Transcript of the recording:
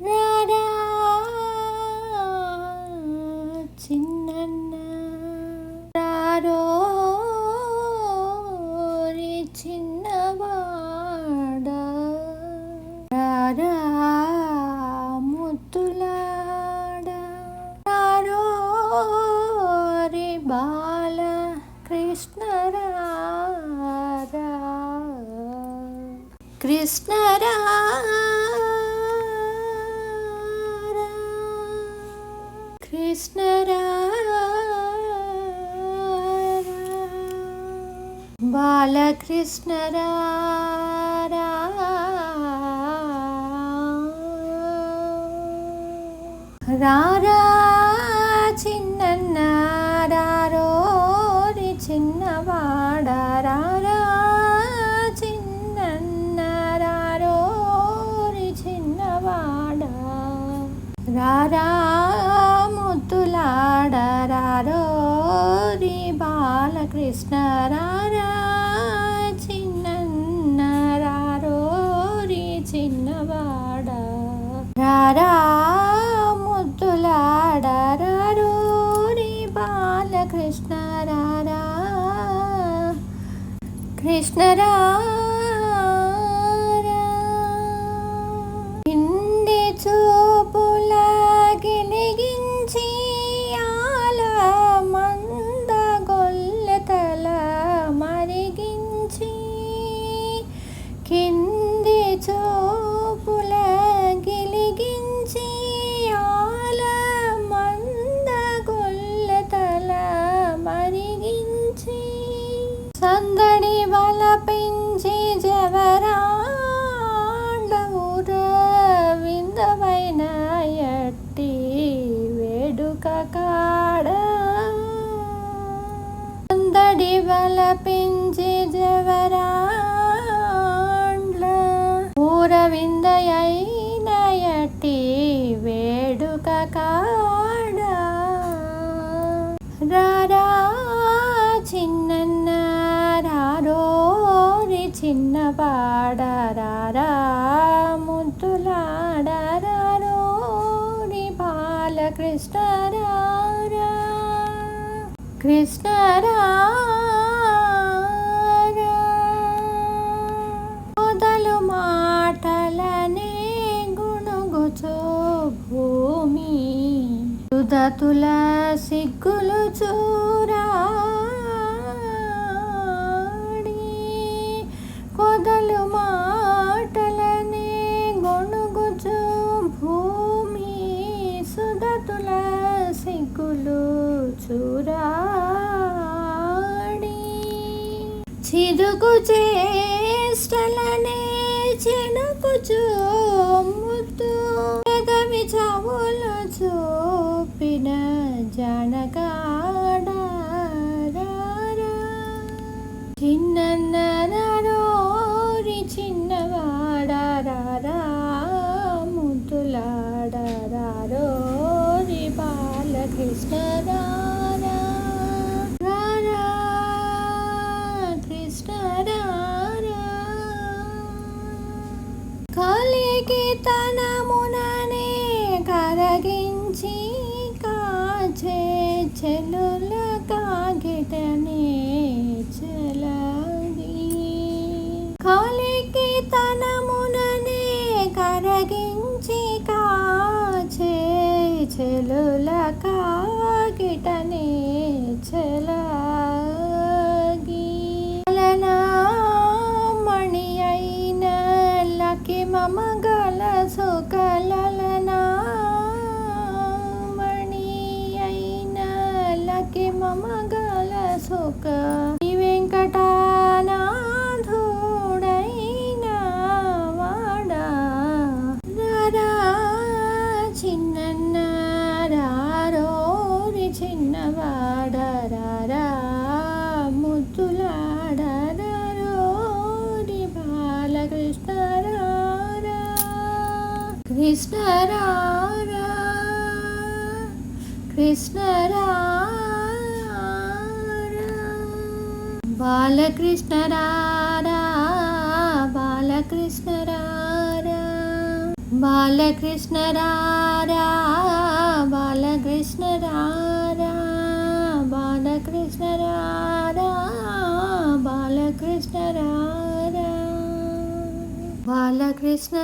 రారా చిన్నన్న రారో రే చిన్నవాడా రారా ముద్దులాడా రారో రే బాల కృష్ణ రారా కృష్ణ రారా బాలకృష్ణ రారా రారా చిన్నన్న రారో రారా చిన్నన్న రారో రి చిన్నవాడ. రారా కృష్ణ రారా రారోరి రారో చిన్నవాడ. రారా ముద్దులాడ బాలకృష్ణ రారా. కృష్ణరా mungkin చిన్నవాడ రారా ముద్దులాడ రారో మొదలు మాటలనే గుణుగుచో భూమి సుధతుల సిగ్గులు చూరా. కొదలు మాటలనే గొణుగుచు భూమి సుధతుల సిగ్గులు చూరాడి. చిదుకు చేష్టలనే చినుకుచు ముద్దు పెదవి చావులు చూపిన జనగాడారా కలికి కరగించి కాచే చెలుల కాగిటనే చెలది. కలికి తనముననే కరగించి కాచే చెలుల కా కృష్ణ రారా కృష్ణ రారా బాలకృష్ణ రారా బాలకృష్ణ రారా బాలకృష్ణ